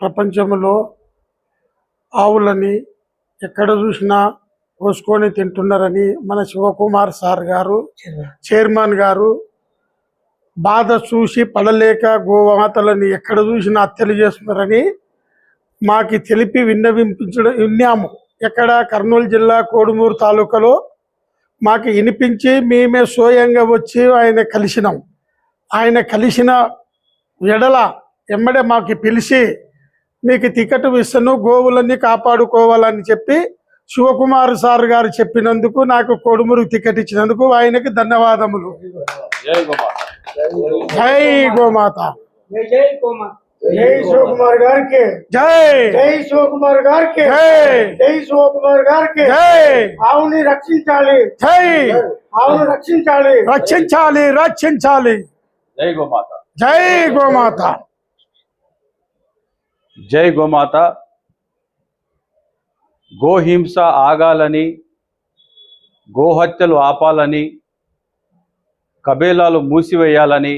ప్రపంచంలో ఆవులని ఎక్కడ చూసినా కోసుకొని తింటున్నారని మన శివకుమార్ సార్ గారు చైర్మన్ గారు బాధ చూసి పడలేక గోమాతలని ఎక్కడ చూసినా హత్యలు చేస్తున్నారని మాకు తెలిపి విన్నవింపించడం విన్నాము. ఎక్కడ కర్నూలు జిల్లా కోడుమూరు తాలూకాలో మాకు వినిపించి మేమే స్వయంగా వచ్చి ఆయన కలిసినాం. ఆయన కలిసిన ఎడల ఎమ్మడే మాకు పిలిచి మీకు టికెట్ ఇస్తాను గోవులన్నీ కాపాడుకోవాలని చెప్పి శివకుమార్ సార్ గారు చెప్పినందుకు నాకు కొడుమురు టికెట్ ఇచ్చినందుకు ఆయనకి ధన్యవాదములు. జై గోమాత. జై శివకుమార్ గారికి. జై. జై శివకుమార్ గారికి. జై. జై శివకుమార్ గారికి. జై. ఆవుని రక్షించాలి. జై. ఆవును రక్షించాలి. రక్షించాలి రక్షించాలి. జై గోమాత. జై గోమాత. జై గోమాత. గోహింస ఆగాలని గోహత్యలు ఆపాలని కబేలాలు మూసివేయాలని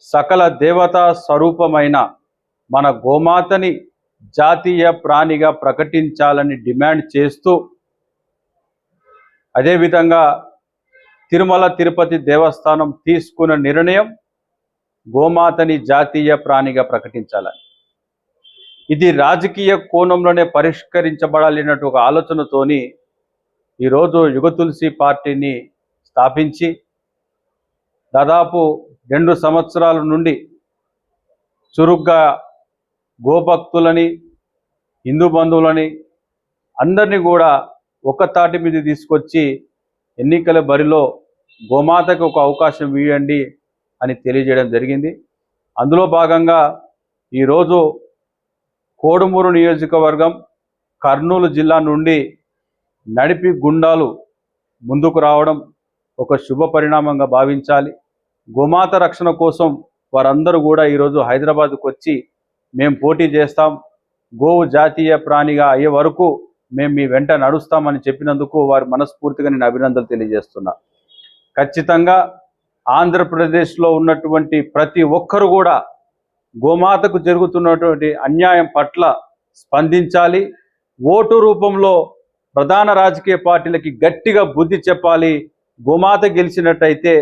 సకల దేవతా స్వరూపమైన మన గోమాతని జాతీయ ప్రాణిగా ప్రకటించాలని డిమాండ్ చేస్తూ అదేవిధంగా తిరుమల తిరుపతి దేవస్థానం తీసుకున్న నిర్ణయం గోమాతని జాతీయ ప్రాణిగా ప్రకటించాలని. ఇది రాజకీయ కోణంలోనే పరిష్కరించబడాలన్నట్టు ఒక ఆలోచనతోని ఈరోజు యుగ తులసి పార్టీని స్థాపించి దాదాపు రెండు సంవత్సరాల నుండి చురుగ్గా గోభక్తులని హిందూ బంధువులని అందరినీ కూడా ఒక తాటి మీద తీసుకొచ్చి ఎన్నికల బరిలో గోమాతకు ఒక అవకాశం ఇవ్వండి అని తెలియజేయడం జరిగింది. అందులో భాగంగా ఈరోజు కోడుమూరు నియోజకవర్గం కర్నూలు జిల్లా నుండి నడిపి గుండాలు ముందుకు రావడం ఒక శుభ పరిణామంగా భావించాలి. గోమాత రక్షణ కోసం వారందరూ కూడా ఈరోజు హైదరాబాద్కు వచ్చి మేము పోటీ చేస్తాం. గోవు జాతీయ ప్రాణిగా అయ్యే వరకు మేము మీ వెంట నడుస్తామని చెప్పినందుకు వారి మనస్ఫూర్తిగా నేను అభినందనలు తెలియజేస్తున్నా. ఖచ్చితంగా ఆంధ్రప్రదేశ్లో ఉన్నటువంటి ప్రతి ఒక్కరు కూడా గోమాతకు జరుగుతున్నటువంటి అన్యాయం పట్ల స్పందించాలి. ఓటు రూపంలో ప్రధాన రాజకీయ పార్టీలకి గట్టిగా బుద్ధి చెప్పాలి. గోమాత గెలిచినట్టయితే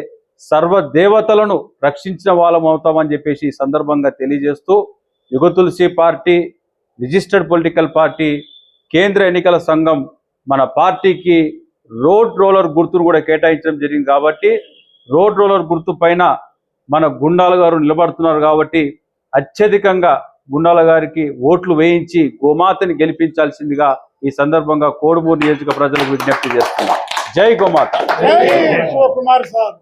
సర్వ దేవతలను రక్షించిన వాళ్ళం అవుతామని చెప్పేసి ఈ సందర్భంగా తెలియజేస్తూ Yuga Tulasi party registered political party కేంద్ర ఎన్నికల సంఘం మన పార్టీకి రోడ్ రోలర్ గుర్తును కూడా కేటాయించడం జరిగింది కాబట్టి రోడ్ రోలర్ గుర్తు పైన మన గుండాల గారు నిలబడుతున్నారు కాబట్టి అత్యధికంగా గుండాల గారికి ఓట్లు వేయించి గోమాతని గెలిపించాల్సిందిగా ఈ సందర్భంగా కోడుమూరు నియోజక ప్రజలకు విజ్ఞప్తి చేస్తున్నా. జై గోమాత. సార్.